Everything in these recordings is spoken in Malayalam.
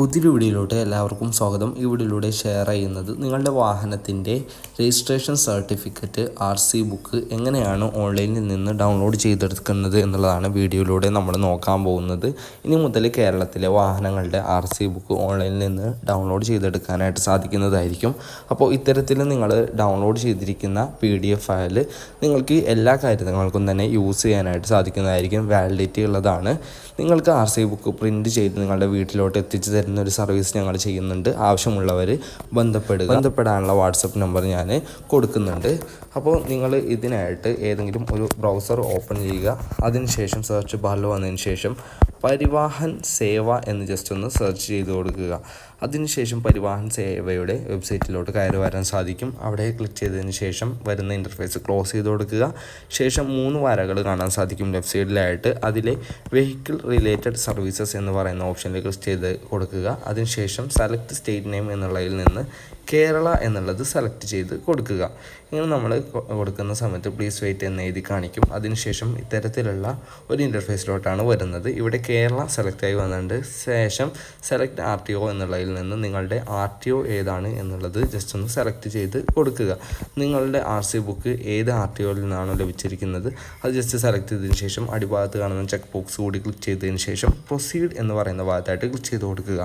പുതിയൊരു വീഡിയോയിലോട്ട് എല്ലാവർക്കും സ്വാഗതം. ഈ വീഡിയോയിലൂടെ ഷെയർ ചെയ്യുന്നത് നിങ്ങളുടെ വാഹനത്തിന്റെ registration certificate R C book എങ്ങനെയാണ് ഓൺലൈനിൽ നിന്ന് ഡൗൺലോഡ് ചെയ്തെടുക്കുന്നത് എന്നുള്ളതാണ് വീഡിയോയിലൂടെ നമ്മൾ നോക്കാൻ പോകുന്നത്. ഇനി മുതൽ കേരളത്തിലെ വാഹനങ്ങളുടെ ആർ സി ബുക്ക് ഓൺലൈനിൽ നിന്ന് ഡൗൺലോഡ് ചെയ്തെടുക്കാനായിട്ട് സാധിക്കുന്നതായിരിക്കും. അപ്പോൾ ഇത്തരത്തിൽ നിങ്ങൾ ഡൗൺലോഡ് ചെയ്തിരിക്കുന്ന പി ഡി എഫ് ഫയൽ നിങ്ങൾക്ക് എല്ലാ കാര്യങ്ങൾക്കും തന്നെ യൂസ് ചെയ്യാനായിട്ട് സാധിക്കുന്നതായിരിക്കും. വാലിഡിറ്റി ഉള്ളതാണ്. നിങ്ങൾക്ക് ആർ സി ബുക്ക് പ്രിന്റ് ചെയ്ത് നിങ്ങളുടെ വീട്ടിലോട്ട് എത്തിച്ചു ഒരു സർവീസ് ഞങ്ങൾ ചെയ്യുന്നുണ്ട്. ആവശ്യമുള്ളവർ ബന്ധപ്പെടുക. ബന്ധപ്പെടാനുള്ള വാട്സപ്പ് നമ്പർ ഞാൻ കൊടുക്കുന്നുണ്ട്. അപ്പോൾ നിങ്ങൾ ഇതിനായിട്ട് ഏതെങ്കിലും ഒരു ബ്രൗസർ ഓപ്പൺ ചെയ്യുക. അതിനുശേഷം സെർച്ച് ബാറിൽ വന്നതിന് ശേഷം പരിവാഹൻ സേവ എന്ന് ജസ്റ്റ് ഒന്ന് സെർച്ച് ചെയ്ത് കൊടുക്കുക. അതിനുശേഷം പരിവാഹൻ സേവയുടെ വെബ്സൈറ്റിലോട്ട് കയറി വരാൻ സാധിക്കും. അവിടെ ക്ലിക്ക് ചെയ്തതിന് ശേഷം വരുന്ന ഇന്റർഫേസ് ക്ലോസ് ചെയ്ത് കൊടുക്കുക. ശേഷം മൂന്ന് വരകൾ കാണാൻ സാധിക്കും ലെഫ്റ്റ് സൈഡിലായിട്ട് അതിലെ വെഹിക്കിൾ റിലേറ്റഡ് സർവീസസ് എന്ന് പറയുന്ന ഓപ്ഷനിൽ ക്ലിക്ക് ചെയ്ത് കൊടുക്കുക. അതിനുശേഷം സെലക്ട് സ്റ്റേറ്റ് നെയിം എന്നുള്ളതിൽ നിന്ന് കേരള എന്നുള്ളത് സെലക്ട് ചെയ്ത് കൊടുക്കുക. ഇങ്ങനെ നമ്മൾ കൊടുക്കുന്ന സമയത്ത് പ്ലീസ് വെയിറ്റ് എന്ന് എഴുതി കാണിക്കും. അതിനുശേഷം ഇത്തരത്തിലുള്ള ഒരു ഇന്റർഫേസിലോട്ടാണ് വരുന്നത്. ഇവിടെ കേരള സെലക്ട് ആയി വന്നിട്ടുണ്ട് ശേഷം സെലക്ട് ആർ ടി ഒ എന്നുള്ളതിൽ നിന്ന് നിങ്ങളുടെ ആർ ടി ഒ ഏതാണ് എന്നുള്ളത് ജസ്റ്റ് ഒന്ന് സെലക്ട് ചെയ്ത് കൊടുക്കുക. നിങ്ങളുടെ ആർ സി ബുക്ക് ഏത് ആർ ടി ഒയിൽ നിന്നാണോ ലഭിച്ചിരിക്കുന്നത് അത് ജസ്റ്റ് സെലക്ട് ചെയ്തതിന് ശേഷം അടിഭാഗത്ത് കാണുന്ന ചെക്ക് ബോക്സ് കൂടി ക്ലിക്ക് ചെയ്തതിന് ശേഷം പ്രൊസീഡ് എന്ന് പറയുന്ന ഭാഗത്തായിട്ട് ക്ലിക്ക് ചെയ്ത് കൊടുക്കുക.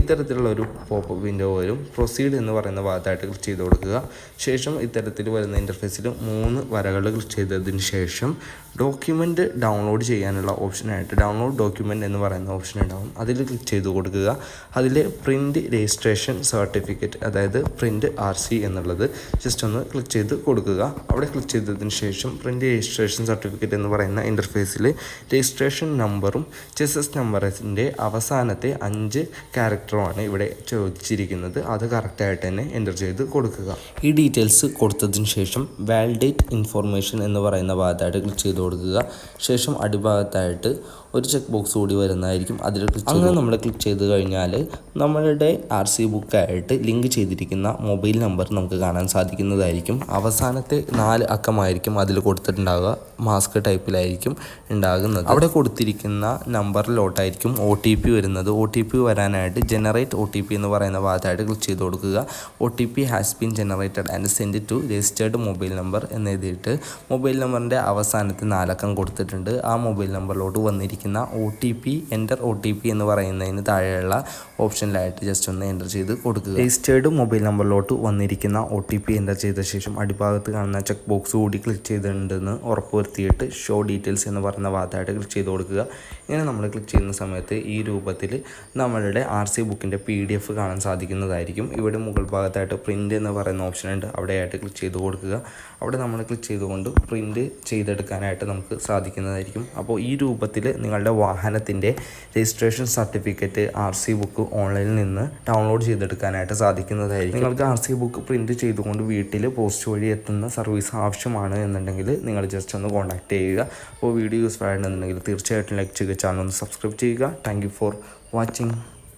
ഇത്തരത്തിലുള്ള ഒരു പോപ്പ് വിൻഡോ വരും. പ്രൊസീഡ് എന്ന് പറയുന്ന ഭാഗത്തായിട്ട് ക്ലിക്ക് ചെയ്ത് കൊടുക്കുക. ശേഷം ഇത്തരത്തിൽ വരുന്ന ഇന്റർഫേസിൽ മൂന്ന് വരകൾ ക്ലിക്ക് ചെയ്തതിന് ശേഷം ഡോക്യുമെന്റ് ഡൗൺലോഡ് ചെയ്യാനുള്ള ഓപ്ഷനായിട്ട് ഡൗൺലോഡ് ഡോക്യുമെന്റ് എന്ന് പറയുന്ന ഓപ്ഷൻ ഉണ്ടാവും. അതിൽ ക്ലിക്ക് ചെയ്ത് കൊടുക്കുക. അതിൽ പ്രിന്റ് രജിസ്ട്രേഷൻ സർട്ടിഫിക്കറ്റ് അതായത് പ്രിന്റ് ആർ സി എന്നുള്ളത് ജസ്റ്റ് ഒന്ന് ക്ലിക്ക് ചെയ്ത് കൊടുക്കുക. അവിടെ ക്ലിക്ക് ചെയ്തതിന് ശേഷം പ്രിന്റ് രജിസ്ട്രേഷൻ സർട്ടിഫിക്കറ്റ് എന്ന് പറയുന്ന ഇന്റർഫേസിൽ രജിസ്ട്രേഷൻ നമ്പറും ചെസസ് നമ്പറിന്റെ അവസാനത്തെ അഞ്ച് ക്യാരക്ടറുമാണ് ഇവിടെ ചോദിച്ചിരിക്കുന്നത്. അത് കറക്റ്റായിട്ട് തന്നെ എന്റർ ചെയ്ത് കൊടുക്കുക. ഈ ഡീറ്റെയിൽസ് കൊടുത്തതിന് ശേഷം വാലിഡേറ്റ് ഇൻഫോർമേഷൻ എന്ന് പറയുന്ന ഭാഗത്തായിട്ട് ക്ലിക്ക് ചെയ്ത് കൊടുക്കുക. ശേഷം അടിഭാഗത്തായിട്ട് ഒരു ചെക്ക് ബോക്സ് കൂടി വരുന്നതായിരിക്കും. അതിൽ അങ്ങനെ നമ്മൾ ക്ലിക്ക് ചെയ്ത് കഴിഞ്ഞാൽ നമ്മളുടെ ആർ സി ബുക്കായിട്ട് ലിങ്ക് ചെയ്തിരിക്കുന്ന മൊബൈൽ നമ്പർ നമുക്ക് കാണാൻ സാധിക്കുന്നതായിരിക്കും. അവസാനത്തെ നാല് അക്കമായിരിക്കും അതിൽ കൊടുത്തിട്ടുണ്ടാവുക. മാസ്ക് ടൈപ്പിലായിരിക്കും ഉണ്ടാകുന്നത്. അവിടെ കൊടുത്തിരിക്കുന്ന നമ്പറിലോട്ടായിരിക്കും ഒ ടി പി വരുന്നത്. ഒ ടി പി വരാനായിട്ട് ജനറേറ്റ് ഒ ടി പി എന്ന് പറയുന്ന ഭാഗത്തായിട്ട് ക്ലിക്ക് ചെയ്ത് കൊടുക്കുക. O T P has been generated and send to registered mobile number എന്നെഴുതിയിട്ട് mobile നമ്പറിന്റെ അവസാനത്തെ നാലക്കം കൊടുത്തിട്ടുണ്ട്. ആ മൊബൈൽ നമ്പറിലോട്ട് വന്നിരിക്കുന്ന O T P enter O T P എന്ന് പറയുന്നതിന് താഴെയുള്ള ഓപ്ഷനിലായിട്ട് ജസ്റ്റ് ഒന്ന് എന്റർ ചെയ്ത് കൊടുക്കുക. രജിസ്റ്റേർഡ് മൊബൈൽ നമ്പറിലോട്ട് വന്നിരിക്കുന്ന ഒ ടി പി എന്റർ ചെയ്ത ശേഷം അടിഭാഗത്ത് കാണുന്ന ചെക്ക് ബോക്സ് കൂടി ക്ലിക്ക് ചെയ്തിട്ടുണ്ടെന്ന് ഉറപ്പുവരുത്തിയിട്ട് ഷോ ഡീറ്റെയിൽസ് എന്ന് പറയുന്ന ഭാഗത്തായിട്ട് ക്ലിക്ക് ചെയ്ത് കൊടുക്കുക. ഇങ്ങനെ നമ്മൾ ക്ലിക്ക് ചെയ്യുന്ന സമയത്ത് ഈ രൂപത്തിൽ നമ്മളുടെ ആർ സി ബുക്കിന്റെ പി ഡി എഫ് കാണാൻ സാധിക്കുന്നതായിരിക്കും. ഇവിടെ മുകൾ ഭാഗത്തായിട്ട് പ്രിന്റ് എന്ന് പറയുന്ന ഓപ്ഷൻ ഉണ്ട്. അവിടെയായിട്ട് ക്ലിക്ക് ചെയ്ത് കൊടുക്കുക. അവിടെ നമ്മൾ ക്ലിക്ക് ചെയ്തുകൊണ്ട് പ്രിന്റ് ചെയ്തെടുക്കാനായിട്ട് നമുക്ക് സാധിക്കുന്നതായിരിക്കും. അപ്പോൾ ഈ രൂപത്തിൽ നിങ്ങളുടെ വാഹനത്തിന്റെ registration certificate R C book ഓൺലൈനിൽ നിന്ന് ഡൗൺലോഡ് ചെയ്തെടുക്കാനായിട്ട് സാധിക്കുന്നതായിരിക്കും. നിങ്ങൾക്ക് ആർ സി ബുക്ക് പ്രിന്റ് ചെയ്തുകൊണ്ട് വീട്ടിൽ പോസ്റ്റ് വഴി എത്തുന്ന സർവീസ് ആവശ്യമാണ് എന്നുണ്ടെങ്കിൽ നിങ്ങൾ ജസ്റ്റ് ഒന്ന് കോൺടാക്ട് ചെയ്യുക. അപ്പോൾ വീഡിയോ യൂസ്ഫുൾ ആയിട്ടുണ്ടെന്നുണ്ടെങ്കിൽ തീർച്ചയായിട്ടും ലൈക്ക് ചെയ്യുക. ചാനൽ ഒന്ന് സബ്സ്ക്രൈബ് ചെയ്യുക. Thank for watching